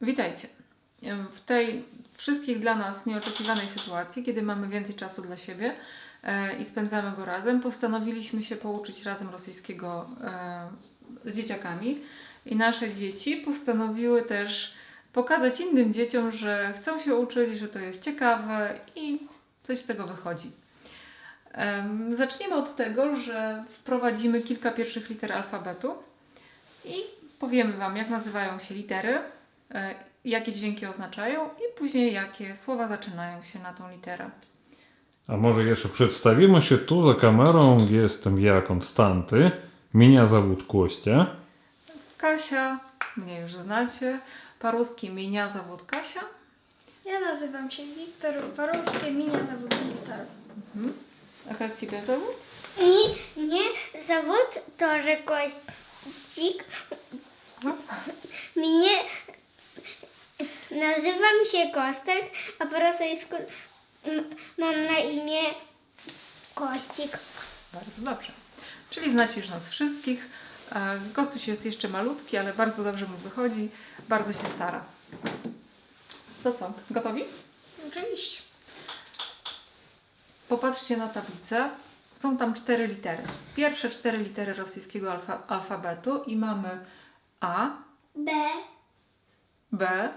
Witajcie. W tej wszystkich dla nas nieoczekiwanej sytuacji, kiedy mamy więcej czasu dla siebie e, i spędzamy go razem, postanowiliśmy się pouczyć razem rosyjskiego e, z dzieciakami i nasze dzieci postanowiły też pokazać innym dzieciom, że chcą się uczyć, że to jest ciekawe i coś z tego wychodzi. Em, Zaczniemy od tego, że wprowadzimy kilka pierwszych liter alfabetu i powiemy Wam, jak nazywają się litery, jakie dźwięki oznaczają i później jakie słowa zaczynają się na tą literę. А może jeszcze przedstawimy się tu za kamerą. Jestem ja, Konstanty. Меня зовут Костя. Kasia, mnie już znacie, по-русски меня зовут Kasia. Я называм się Виктор, по-русски меня зовут Виктор. Mhm. A jak Ciebie zowód? Мне, мне зовут тоже Костик. Мне Nazywam się Kostek, a po raz mam na imię Kostik. Bardzo dobrze. Czyli znacie już nas wszystkich. E, Kostuś jest jeszcze malutki, ale bardzo dobrze mu wychodzi, bardzo się stara. To co, gotowi? Oczywiście. Popatrzcie na tablicę. Są tam cztery litery. Pierwsze cztery litery rosyjskiego alfa alfabetu i mamy A, B, B,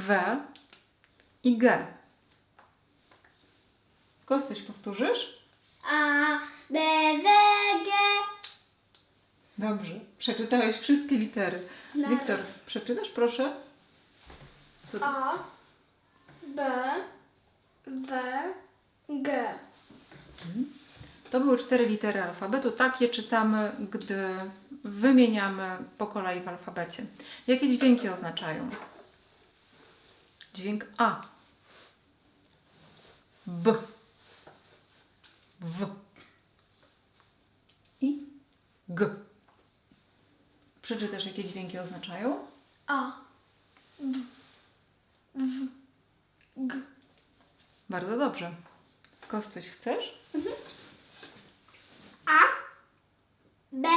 w i G. Kostuś, powtórzysz? A, B, W, G. Dobrze. Przeczytałeś wszystkie litery. Naraz. Wiktor, przeczytasz proszę? Co to? A, B, W, G. To były cztery litery alfabetu. Takie czytamy, gdy wymieniamy po kolei w alfabecie. Jakie dźwięki oznaczają? Dźwięk A. B. W. I G. Przeczytasz, jakie dźwięki oznaczają? A, W, W, G. Bardzo dobrze. Kostuś, chcesz? A, B,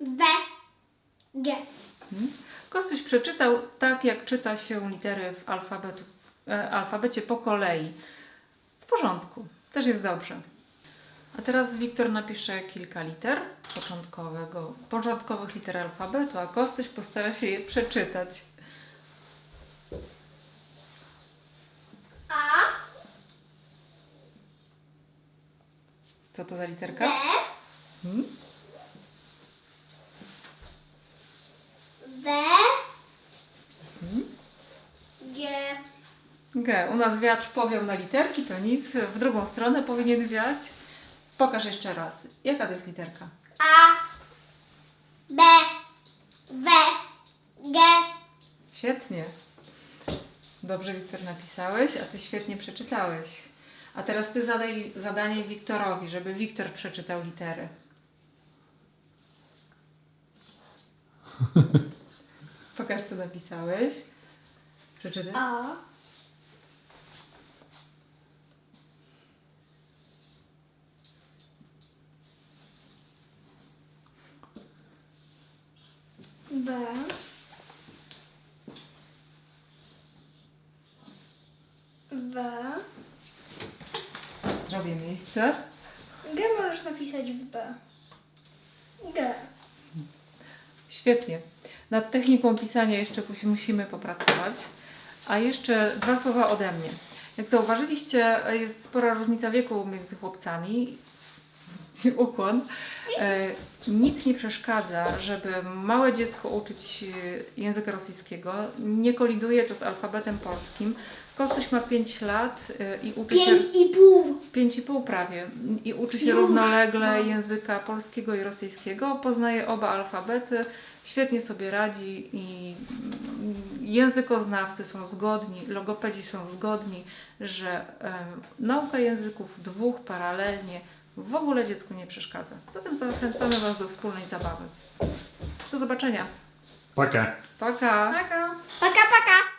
W, G. Mhm. Kostuś przeczytał tak, jak czyta się litery w alfabetu, e, alfabecie po kolei. W porządku, też jest dobrze. A teraz Wiktor napisze kilka liter początkowego, początkowych liter alfabetu, a Kostuś postara się je przeczytać. A, Co to za B, literka? Hmm? W, G. G. U nas wiatr powiał na literki, to nic. W drugą stronę powinien wiać. Pokaż jeszcze raz. Jaka to jest literka? A, B, W, G. Świetnie. Dobrze, Wiktor, napisałeś, a ty świetnie przeczytałeś. A teraz ty zadaj zadanie Wiktorowi, żeby Wiktor przeczytał litery. Pokaż, co napisałeś. Przeczytaj. A, B, W, Zrobię miejsce. G możesz napisać w B. G. Świetnie. Nad techniką pisania jeszcze musi- musimy popracować. A jeszcze dwa słowa ode mnie. Jak zauważyliście, jest spora różnica wieku między chłopcami. Ukłon. E, nic nie przeszkadza, żeby małe dziecko uczyć języka rosyjskiego. Nie koliduje to z alfabetem polskim. Kostuś ma 5 lat e, i uczy się... Pięć i pół. Pięć i pół prawie. I uczy się Już, równolegle no. języka polskiego i rosyjskiego. Poznaje oba alfabety. Świetnie sobie radzi i mm, językoznawcy są zgodni, logopedzi są zgodni, że nauka języków dwóch paralelnie w ogóle dziecku nie przeszkadza. Zatem zachęcamy Was do wspólnej zabawy. Do zobaczenia. Paka. Paka. Paka. Paka, paka.